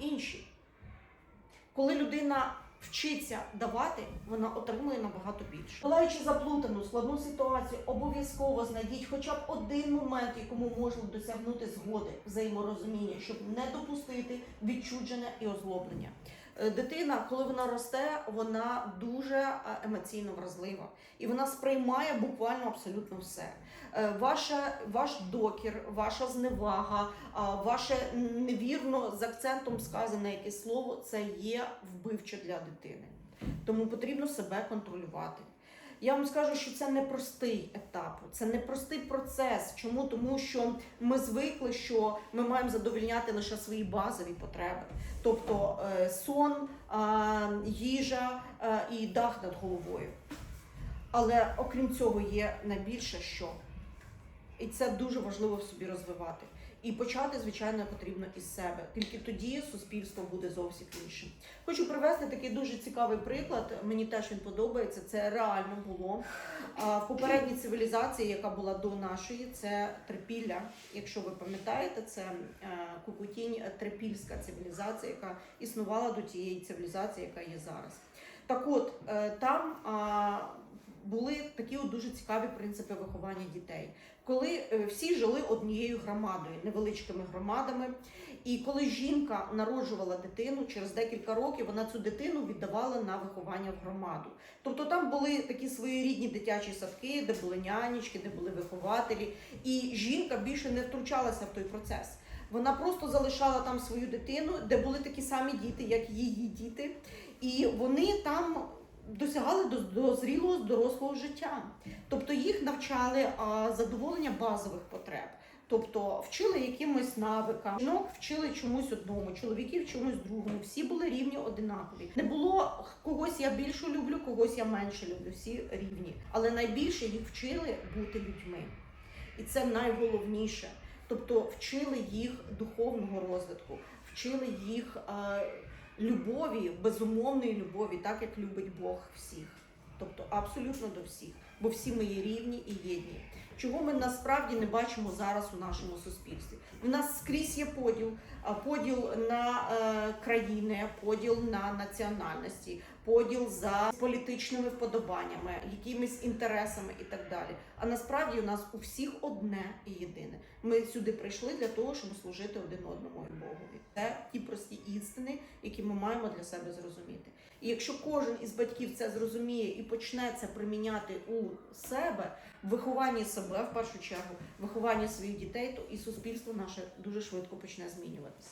інші. Коли людина вчиться давати, вона отримує набагато більше. Долаючи заплутану складну ситуацію, обов'язково знайдіть хоча б один момент, якому можна досягнути згоди, взаєморозуміння, щоб не допустити відчудження і озлоблення. Е, Дитина, коли вона росте, вона дуже е, емоційно вразлива і вона сприймає буквально абсолютно все. Е, Ваша, ваш докір, ваша зневага, ваше невірно з акцентом сказане якесь слово це є вбивче для дитини. Тому потрібно себе контролювати. Я вам скажу, що це непростий етап, це непростий процес. Чому? Тому що ми звикли, що ми маємо задовільняти лише свої базові потреби, тобто е, сон, їжа е, і дах над головою. Але окрім цього є найбільше що. І це дуже важливо в собі розвивати. І почати, звичайно, потрібно із себе. Тільки тоді суспільство буде зовсім іншим. Хочу привести такий дуже цікавий приклад. Мені теж він подобається. Це реально було в попередній цивілізації, яка була до нашої, це трипілля. Якщо ви пам'ятаєте, це е, Кукутінь е, трипільська цивілізація, яка існувала до тієї цивілізації, яка є зараз. Так от е, там були такі от дуже цікаві принципи виховання дітей, коли е, всі жили однією громадою, невеличкими громадами. І коли жінка народжувала дитину, через декілька років вона цю дитину віддавала на виховання в громаду. Тобто там були такі своєрідні дитячі садки, де були нянечки, де були вихователі, і жінка більше не втручалася в той процес. Вона просто залишала там свою дитину, де були такі самі діти, як її діти, і вони там досягали до, до зрілого дорослого життя. Тобто їх навчали задоволення базових потреб. Тобто вчили якимось навикам, жінок вчили чомусь одному, чоловіків чомусь другому. Всі були рівні одинакові. Не було когось я більше люблю, когось я менше люблю. Всі рівні. Але найбільше їх вчили бути людьми. І це найголовніше. Тобто вчили їх духовного розвитку, вчили їх е, любові, безумовної любові, так як любить Бог всіх. Тобто абсолютно до всіх, бо всі ми є рівні і єдні. Чого ми насправді не бачимо зараз у нашому суспільстві? У нас скрізь є поділ, поділ на е, країни, поділ на національності, поділ за політичними вподобаннями, якимись інтересами і так далі. А насправді у нас у всіх одне і єдине. Ми сюди прийшли для того, щоб служити один одному і Богові. Це ті прості істини, які ми маємо для себе зрозуміти. І якщо кожен із батьків це зрозуміє і почне це приміняти у себе, вихованні себе в першу чергу, виховання своїх дітей, то і суспільство наше дуже швидко почне змінюватися.